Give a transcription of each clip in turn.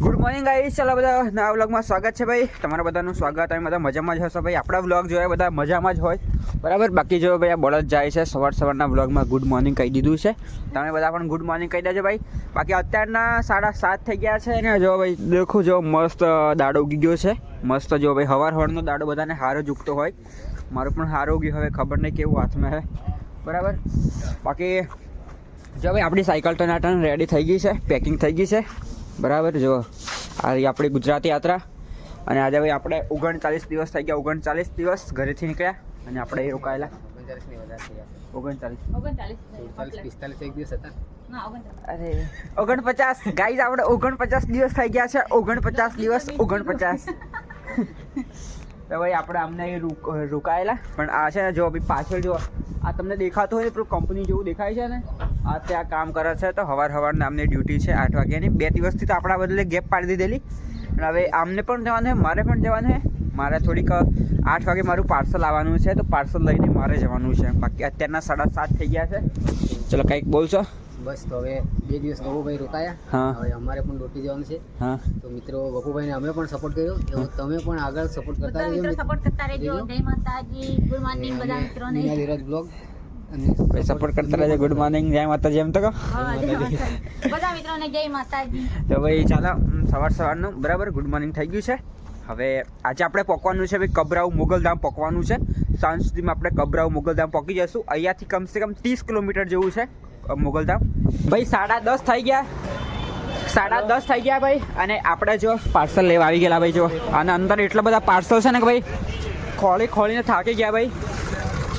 Good morning guys ચાલો બધા નવા વ્લોગમાં સ્વાગત છે ભાઈ. તમારા બધાનું સ્વાગત. તમે બધા મજામાં જ હશો ભાઈ. આપણા વ્લોગ જોયા બધા મજામાં જ હોય. બરાબર? બાકી જો ભાઈ આ બળદ જાય છે સવાર સવારના વ્લોગમાં ગુડ મોર્નિંગ કહી દીધું છે. તમે બધા પણ ગુડ મોર્નિંગ કહી દેજો ભાઈ. બાકી અત્યારના સાડા સાત થઈ ગયા છે ને જો ભાઈ, દેખો જો મસ્ત દાડો ઉગી ગયો છે. મસ્ત જો ભાઈ, હવાર હવારનો દાડો બધાને હારો જ ઉગતો હોય. મારું પણ હારો ઉગ્યું, હવે ખબર નહીં કેવું હાથમાં હે. બરાબર? બાકી જો ભાઈ, આપણી સાયકલ ટનાટન ટન રેડી થઈ ગઈ છે. પેકિંગ થઈ ગઈ છે. બરાબર? જો આ આપણી ગુજરાત યાત્રા. અને આજે ભાઈ આપણે ઓગણચાલીસ દિવસ થઈ ગયા ઓગણચાલીસ દિવસ ઘરેથી નીકળ્યા અને આપણે એ રોકાયેલા. અરે ઓગણપચાસ. ગાઈઝ આપણે ઓગણપચાસ દિવસ થઈ ગયા છે. ઓગણપચાસ દિવસ ઓગણપચાસ. તો ભાઈ આપણે આમને અહીં રોકાયેલા. પણ આ છે ને જો ભાઈ પાછળ જો આ તમને દેખાતું હોય ને પેલું કંપની જેવું દેખાય છે ને? આ ત્યાં કામ કરે છે તો હવાર હવારના નામની ડ્યુટી છે આઠ વાગ્યાની. બે દિવસથી તો આપણા બદલે ગેપ પાડી દીધેલી. અને હવે આમને પણ જવાનું છે મારે પણ જવાનું છે મારે થોડીક આઠ વાગે મારું પાર્સલ આવવાનું છે તો પાર્સલ લઈને મારે જવાનું છે. બાકી અત્યારના સાડા સાત થઈ ગયા છે. ચલો કંઈક બોલશો? બસ તો હવે બે દિવસ બબુભાઈ રોકાયા. હા. હવે અમારે પણ ડોટી જવાનું છે. હા. તો મિત્રો વપુભાઈને અમે પણ સપોર્ટ કર્યો. એવું તમે પણ આગળ સપોર્ટ કરતા રહેજો. સપોર્ટ કરતા રહેજો. રહેજો. જય માતાજી. ગુડ મોર્નિંગ બધા મિત્રોને. ધીરજ બ્લોગ અને સપોર્ટ કરતા રહેજો. ગુડ મોર્નિંગ જય માતાજી એમ તો કહો. બધા મિત્રોને જય માતાજી. તો ભાઈ ચાલો સવાર સવારનું. બરાબર ગુડ મોર્નિંગ થઈ ગયું છે. હવે આજે આપણે પકવાનું છે ભાઈ કબરાઉ મુગલધામ પકવાનું છે. સાંજ સુધીમાં આપણે કબરાઉ મુગલધામ પહોંચી જશું અહીંયાથી કમસે કમ ત્રીસ કિલોમીટર જેવું છે મુગલધામ ભાઈ સાડા દસ થઈ ગયા. સાડા દસ થઈ ગયા ભાઈ. અને આપણે જો પાર્સલ લેવા આવી ગયેલા ભાઈ જો. અને અંદર એટલા બધા પાર્સલ છે ને કે ભાઈ ખોળી ખોળીને થાકી ગયા ભાઈ.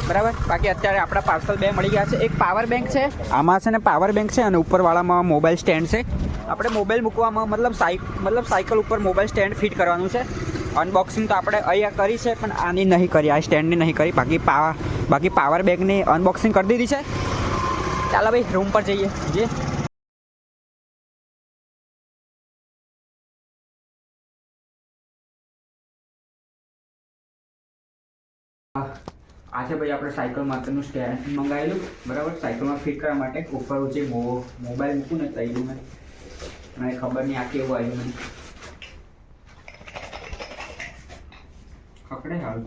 બરાબર? બાકી અત્યારે આપણા પાર્સલ બે મળી ગયા છે. એક પાવર બેંક છે. આમાં છે ને પાવર બેંક છે અને ઉપરવાળામાં મોબાઈલ સ્ટેન્ડ છે. આપણે મોબાઈલ મૂકવામાં મતલબ સાઇક મતલબ સાયકલ ઉપર મોબાઈલ સ્ટેન્ડ ફિટ કરવાનું છે. અનબોક્સિંગ તો આપણે અહીંયા કરી છે, પણ આની નહીં કરી, આ સ્ટેન્ડની નહીં કરી. બાકી પાવર બાકી પાવર બેંકની અનબોક્સિંગ કરી દીધી છે. ચાલો ભાઈ રૂમ પર જઈએ. જે આ છે ભાઈ આપણે સાયકલ માટેનું સ્ટેન્ડ મંગાવેલું, બરાબર? સાયકલમાં ફિટ કરવા માટે ઉપર જે મોબાઈલ મૂકું ને તૈયું મેં, મને ખબર નહીં આ કેવું આવ્યું મને. ખકડે હાલ.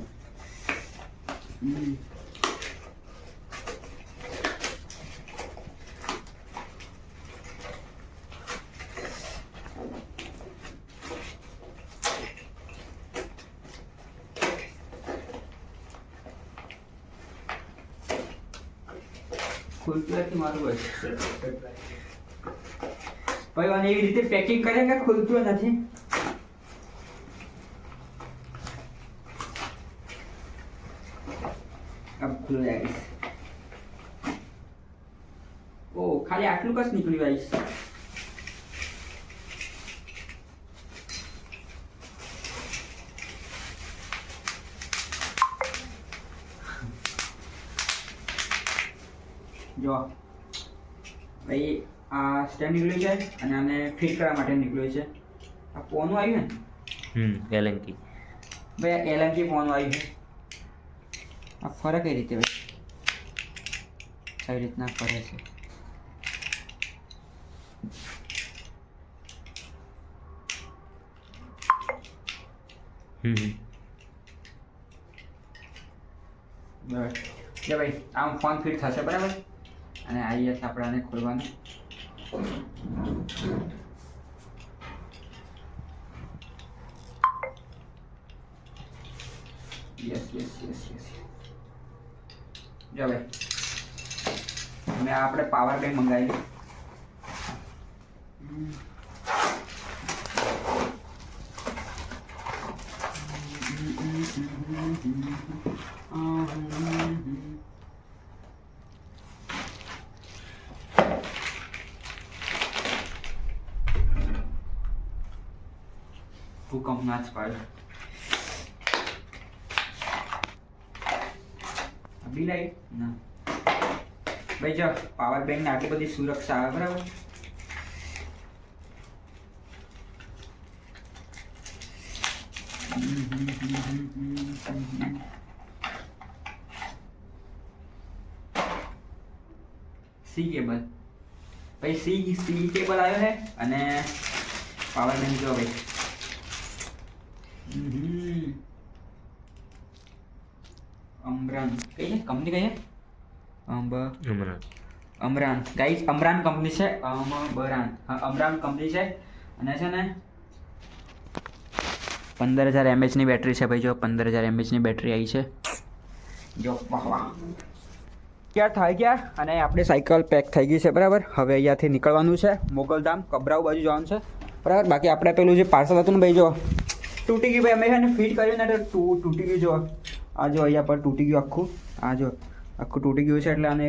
ફૂલ ભાઈ અને એવી રીતે પેકિંગ કરે કે ખોલતું નથી? આવીશ. ઓ, ખાલી આટલું કશ નીકળ્યું આવીશ જો. ભાઈ આ સ્ટેન્ડ નીકળ્યું છે અને આને ફિટ કરવા માટે નીકળ્યું છે. આ પોનું આવ્યું ને? હમ એલંકી ભાઈ આ એલએનજી પોનું આવ્યું છે. આ ફરે કઈ રીતે ભાઈ? કઈ રીતના ફરે છે? હમ. બરાબર ભાઈ આમ ફોન ફિટ થશે બરાબર? અને આઈએ આપણાને ખોલવાનું. યસ યસ યસ યસ જો મેં આપણે પાવર બેંક મંગાવી ભૂકંપ ના જ પાડે બિલાઈ ના ભાઈ જો પાવર બેંક ને આટલી બધી સુરક્ષા આવે બરાબર સી કેબલ ભાઈ સી સી કેબલ આવ્યો છે અને પાવર બેંક જો ભાઈ. અમરાન કઈ છે કંપની કઈ છે અંબ હમણાં અમરાન ગાઈસ અમરાન કંપની છે અમરાન હા અમરાન કંપની છે અને છે ને પંદર હજાર એમએચની બેટરી છે ભાઈ જો પંદર હજાર એમએચની બેટરી આવી છે. જો ક્યાં થઈ ગયા અને આપણી સાયકલ પેક થઈ ગઈ છે બરાબર? હવે અહીંયાથી નીકળવાનું છે મોગલધામ કબરાઉ બાજુ જવાનું છે. બરાબર? બાકી આપણે પેલું જે પાર્સલ હતું ને ભાઈ જો તૂટી ગયું ભાઈ અમે એને ફિટ કર્યું ને તૂ- તૂટી ગયું જો આ જો અહીંયા પર તૂટી ગયું આખું આ જો આખું તૂટી ગયું છે એટલે આને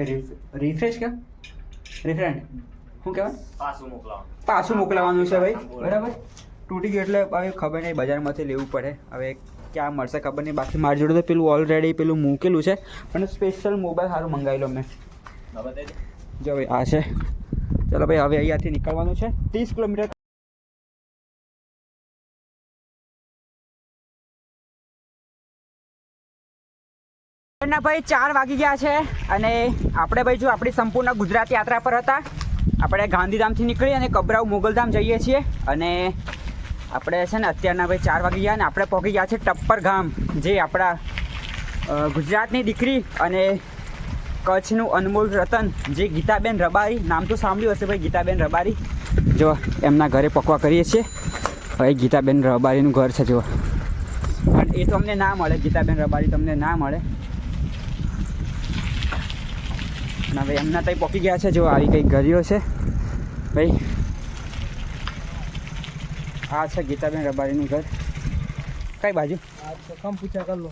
રિફ્રેશ કે રિફ્રેન્ડ શું કહેવાય પાછું મોકલાવાનું પાછું મોકલાવાનું છે ભાઈ બરાબર તૂટી ગયું એટલે હવે ખબર નહીં બજારમાંથી લેવું પડે. હવે ક્યાં મળશે ખબર નહીં. બાકી મારી જોડે તો પેલું ઓલરેડી પેલું મૂકેલું છે. પણ સ્પેશિયલ મોબાઈલ સારું મંગાવી લો મેં જો ભાઈ આ છે. ચલો ભાઈ હવે અહીંયાથી નીકળવાનું છે. ત્રીસ કિલોમીટર ના ભાઈ, ચાર વાગી ગયા છે અને આપણે ભાઈ જો આપણી સંપૂર્ણ ગુજરાત યાત્રા પર હતા. આપણે ગાંધીધામથી નીકળી અને કબરાઉ મોગલધામ જઈએ છીએ અને આપણે છે ને અત્યારના ભાઈ ચાર વાગી ગયા અને આપણે પહોંચી ગયા છે ટપ્પર ગામ, જે આપણા ગુજરાતની દીકરી અને કચ્છનું અનમોલ રતન, જે ગીતાબેન રબારી, નામ તો સાંભળ્યું હશે ભાઈ, ગીતાબેન રબારી. જો, એમના ઘરે પકવા કરીએ છીએ. ભાઈ, ગીતાબેન રબારીનું ઘર છે જો પણ એ તો અમને ના મળે, ગીતાબેન રબારી તમને ના મળે. અને ભાઈ એમના ત્યાં પહોંચી ગયા છે. જો આવી કંઈક ગરીઓ છે. ભાઈ આ છે ગીતાબેન રબારીનું ઘર. કઈ બાજુ? કમ પૂછા કર લો.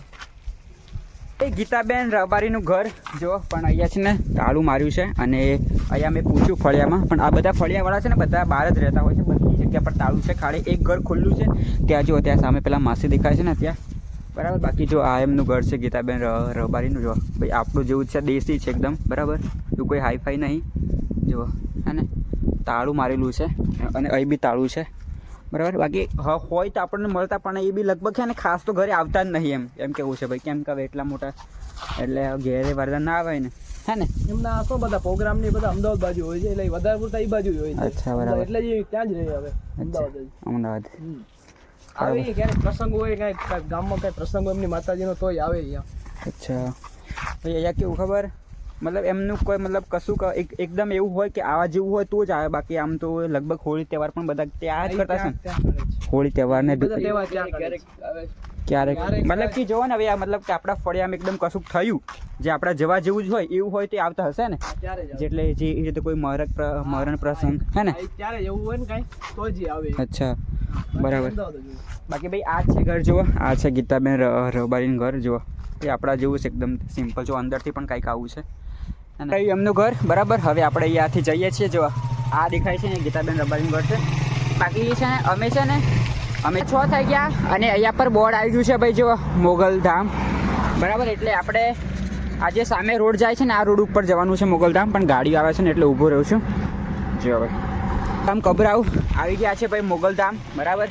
એ ગીતાબેન રબારીનું ઘર. જો પણ અહીંયા છે ને તાળું માર્યું છે અને અહીંયા મેં પૂછ્યું ફળિયામાં પણ આ બધા ફળિયાવાળા છે ને બધા બહાર જ રહેતા હોય છે. બધી જગ્યા પર તાળું છે ખાલી એક ઘર ખુલ્લું છે. ત્યાં જો ત્યાં સામે પેલા માસી દેખાય છે ને ત્યાં. બરાબર? બાકી જો આ એમનું ઘર છે ગીતાબેન રબારીનું જો. ભાઈ આપણું જેવું છે દેશી છે એકદમ બરાબર? એવું કોઈ હાઈફાઈ નહીં. જુઓ હે ને? તાળું મારેલું છે અને અહીં બી તાળું છે બરાબર? બાકી હોય તો આપણને મળતા પણ એ બી લગભગ છે ને ખાસ તો ઘરે આવતા જ નહીં એમ. એમ કેવું છે ભાઈ? કેમ કે એટલા મોટા એટલે ઘેરે વરદાન ના આવે ને. હે ને? એમના તો બધા પ્રોગ્રામ ને બધા અમદાવાદ બાજુ હોય છે એટલે વધારે પૂરતા એ બાજુ હોય છે. અચ્છા, બરાબર. એટલે જ ત્યાં જ રહે હવે અમદાવાદ અમદાવાદ. આવે. ક્યારેક પ્રસંગ હોય કાંઈક ગામમાં કાંઈ પ્રસંગ હોય એમની માતાજીનો તોય આવે અહીંયા. અચ્છા. ભાઈ અહીંયા કેવું ખબર? મતલબ એમનું કોઈ મતલબ કશું એક એકદમ એવું હોય કે આવા જેવું હોય તો જ આવે. બાકી આમ તો લગભગ હોળી તહેવાર પણ બધા ત્યાં જ કરતા છે. હોળી તહેવાર ને. ક્યારેક મતલબ કે જોવો ને હવે આ મતલબ કે આપણા ફળિયામાં એકદમ કશુંક થયું જે આપણા જવા જેવું જ હોય એવું હોય તો આવતા હશે ને. જેટલે જે એ રીતે કોઈ મરણ મરણ પ્રસંગ હે ને. ત્યારે એવું હોય ને કાંઈ તો જ આવે. અચ્છા. બરાબર. બાકી ભાઈ આ છે ઘર, જુઓ. આ છે ગીતાબેન રબારીનું ઘર, જુઓ. એ આપણા જેવું છે એકદમ સિમ્પલ જો અંદરથી પણ કંઈક આવું છે. અને એમનું ઘર, બરાબર? હવે આપણે અહીંયાથી જઈએ છીએ જો આ દેખાય છે ને ગીતાબેન રબારીનું ઘર છે. બાકી છે ને, અમે છે ને, અમે છ થઈ ગયા અને અહીંયા પર બોર્ડ આવી ગયું છે ભાઈ જો મોગલધામ બરાબર? એટલે આપણે આજે સામે રોડ જાય છે ને, આ રોડ ઉપર જવાનું છે મોગલધામ પણ ગાડીઓ આવે છે ને, એટલે ઊભો રહ્યો છું. જો ભાઈ. આમ કબરાવ આવી ગયા છે ભાઈ મોગલધામ બરાબર?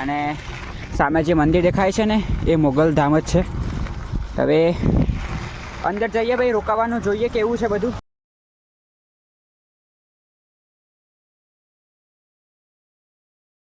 અને સામે જે મંદિર દેખાય છે ને, એ મોગલધામ જ છે. હવે અંદર જઈએ ભાઈ, રોકાવાનું, જોઈએ કેવું છે બધું.